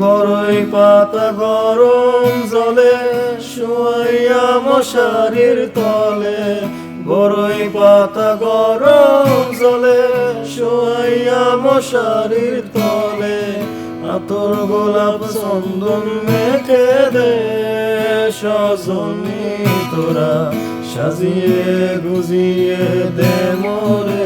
বড়ই পাতা গরম জলে, শুয়াইয়া মশারির তলে। বড়ই পাতা গরম জলে, শুয়াইয়া মশারির তলে। আতর গোলাপ চন্দন মেখে দে, সজনী তোরা, সাজিয়ে গুজিয়ে দে মোরে।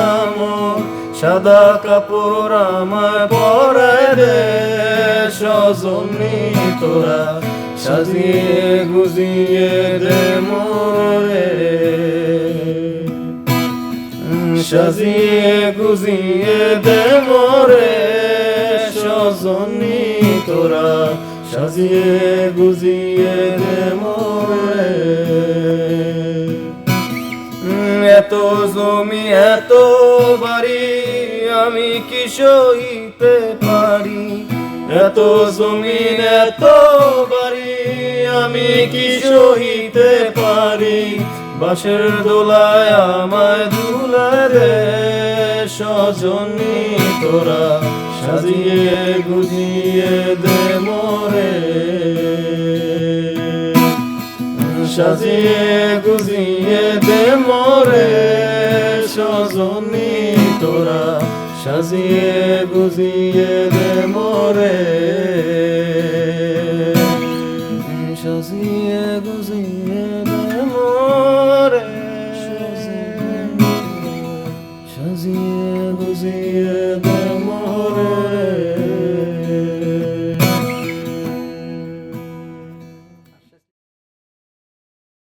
সাদা কাপড় আমায় পরায় দে, সজনী তোরা সাজিয়ে গুজিয়ে দে মোরে সাজিয়ে গুজিয়ে দে মোরে সজনী তোরা সাজিয়ে গুজিয়ে দে মোরে এত জমি, এত বাড়ি আমি কি সইতে পারি? এত জমিন, এত বাড়ি, আমি কি সইতে পারি? বাসের দোলায় আমায় দুলায় দে, সজনী তোরা সাজিয়ে গুজিয়ে দে মোরে। সাজিয়ে গুজিয়ে দে মোরে, সজনী তোরা شازیه گوزیه دموره شازیه گوزیه دموره شازیه گوزیه دموره